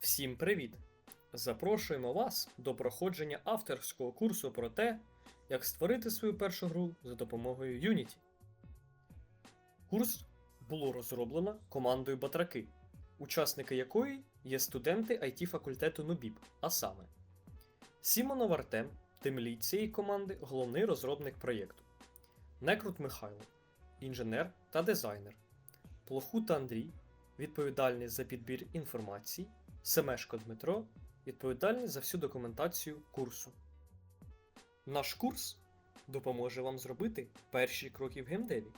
Всім привіт! Запрошуємо вас до проходження авторського курсу про те, як створити свою першу гру за допомогою Unity. Курс було розроблено командою Батраки, учасники якої є студенти IT факультету НУБІП, а саме Сімонов Артем, тимлід цієї команди, головний розробник проєкту, Некрут Михайло, інженер та дизайнер, Плохута Андрій, відповідальний за підбір інформації, Семешко Дмитро, відповідальний за всю документацію курсу. Наш курс допоможе вам зробити перші кроки в геймдеві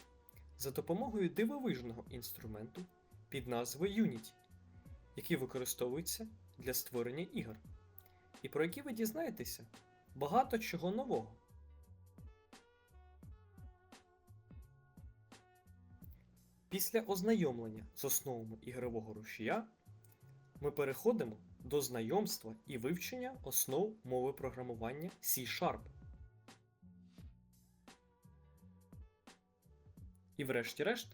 за допомогою дивовижного інструменту під назвою Unity, який використовується для створення ігор, і про які ви дізнаєтеся багато чого нового. Після ознайомлення з основами ігрового рушія ми переходимо до знайомства і вивчення основ мови програмування C-Sharp. І врешті-решт,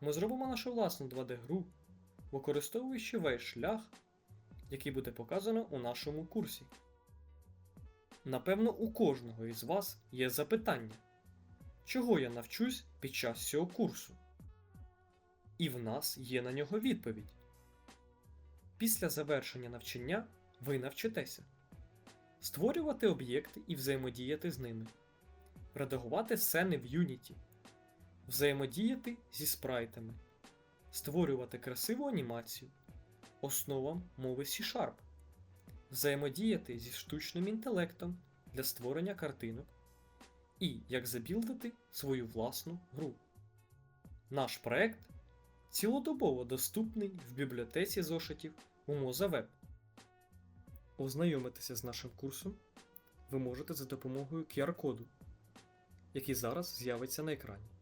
ми зробимо нашу власну 2D-гру, використовуючи весь шлях, який буде показано у нашому курсі. Напевно, у кожного із вас є запитання, чого я навчусь під час цього курсу. І в нас є на нього відповідь. Після завершення навчання ви навчитеся створювати об'єкти і взаємодіяти з ними, редагувати сцени в Unity, взаємодіяти зі спрайтами, створювати красиву анімацію, основам мови C-Sharp, взаємодіяти зі штучним інтелектом для створення картинок і як забілдити свою власну гру. Наш проект цілодобово доступний в бібліотеці зошитів у Mozaweb. Ознайомитися з нашим курсом ви можете за допомогою QR-коду, який зараз з'явиться на екрані.